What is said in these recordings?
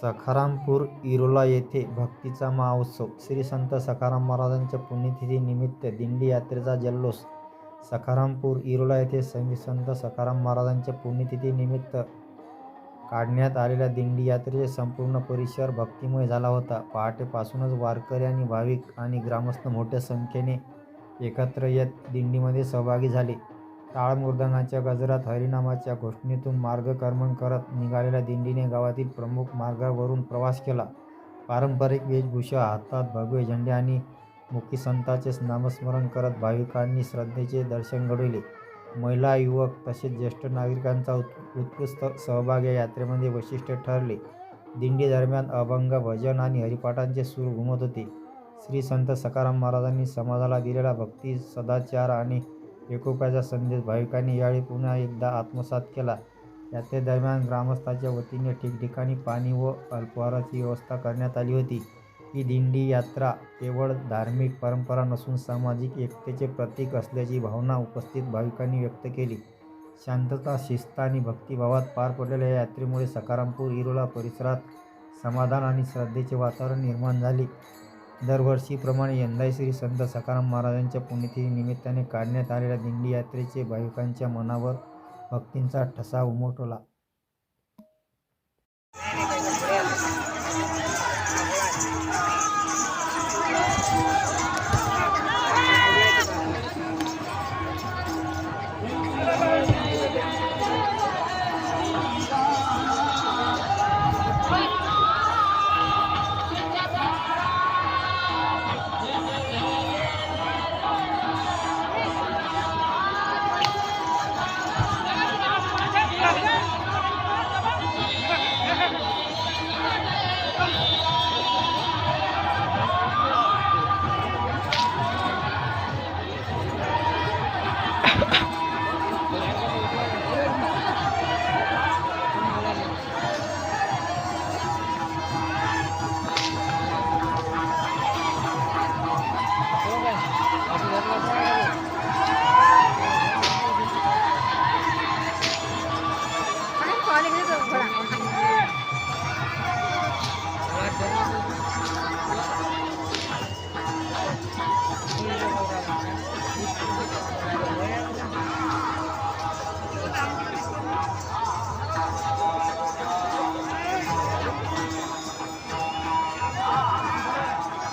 सखारामपूर इरोला येथे भक्तीचा महाउत्सव. श्री संत सखाराम महाराजांच्या पुण्यतिथीनिमित्त दिंडी यात्रेचा जल्लोष. सखारामपूर इरोला येथे श्री संत सखाराम महाराजांच्या पुण्यतिथीनिमित्त काढण्यात आलेल्या दिंडी यात्रेचे संपूर्ण परिसर भक्तिमय झाला होता. पहाटेपासूनच वारकरी आणि भाविक आणि ग्रामस्थ मोठ्या संख्येने एकत्र येत दिंडीमध्ये सहभागी झाले. टाळ मृदंगाच्या गजरात हरिनामाच्या घोषणेतून मार्गक्रमण करत निघालेल्या दिंडीने गावातील प्रमुख मार्गावरून प्रवास केला. पारंपरिक वेशभूषा हातात भगवे झेंडे आणि मुखी संतांचे नामस्मरण करत भाविकांनी श्रद्धेचे दर्शन घडविले. महिला युवक तसेच ज्येष्ठ नागरिकांचा उत् उत्कृष्ट सहभाग या यात्रेमध्ये वैशिष्ट्य ठरले. दिंडी दरम्यान अभंग भजन आणि हरिपाठांचे सूर घुमत होते. श्री संत सकाराम महाराजांनी समाजाला दिलेला भक्ती सदाचार आणि एकोप्याचा संदेश भाविकांनी यावेळी पुन्हा एकदा आत्मसात केला. यात्रेदरम्यान ग्रामस्थाच्या वतीने ठिकठिकाणी पाणी व अल्पहाराची व्यवस्था करण्यात आली होती. ही दिंडी यात्रा केवळ धार्मिक परंपरा नसून सामाजिक एकतेचे प्रतीक असल्याची भावना उपस्थित भाविकांनी व्यक्त केली. शांतता शिस्त आणि भक्तिभावात पार पडलेल्या या यात्रेमुळे सकारामपूर इरोला परिसरात समाधान आणि श्रद्धेचे वातावरण निर्माण झाले. दरवर्षीप्रमाणे यंदाही श्री संत सकाराम महाराजांच्या पुण्यतिथी निमित्ताने काढण्यात आलेल्या दिंडी यात्रेचे भाविकांच्या मनावर भक्तींचा ठसा उमटवला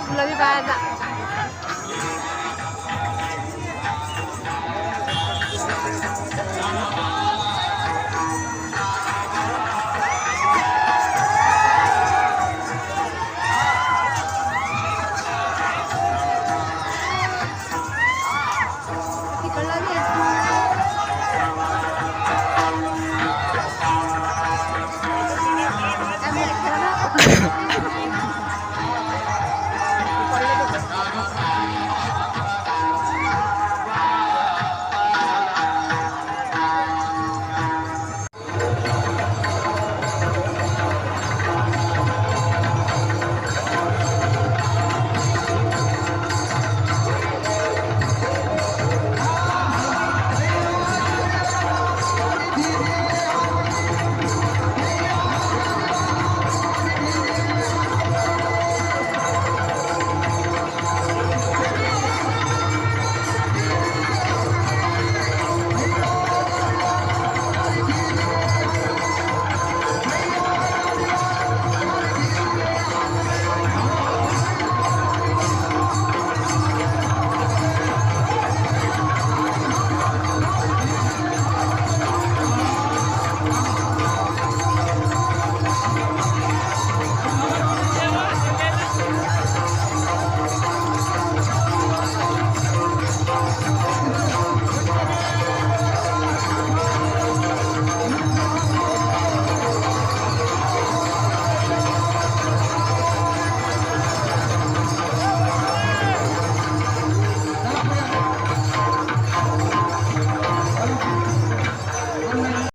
我一心的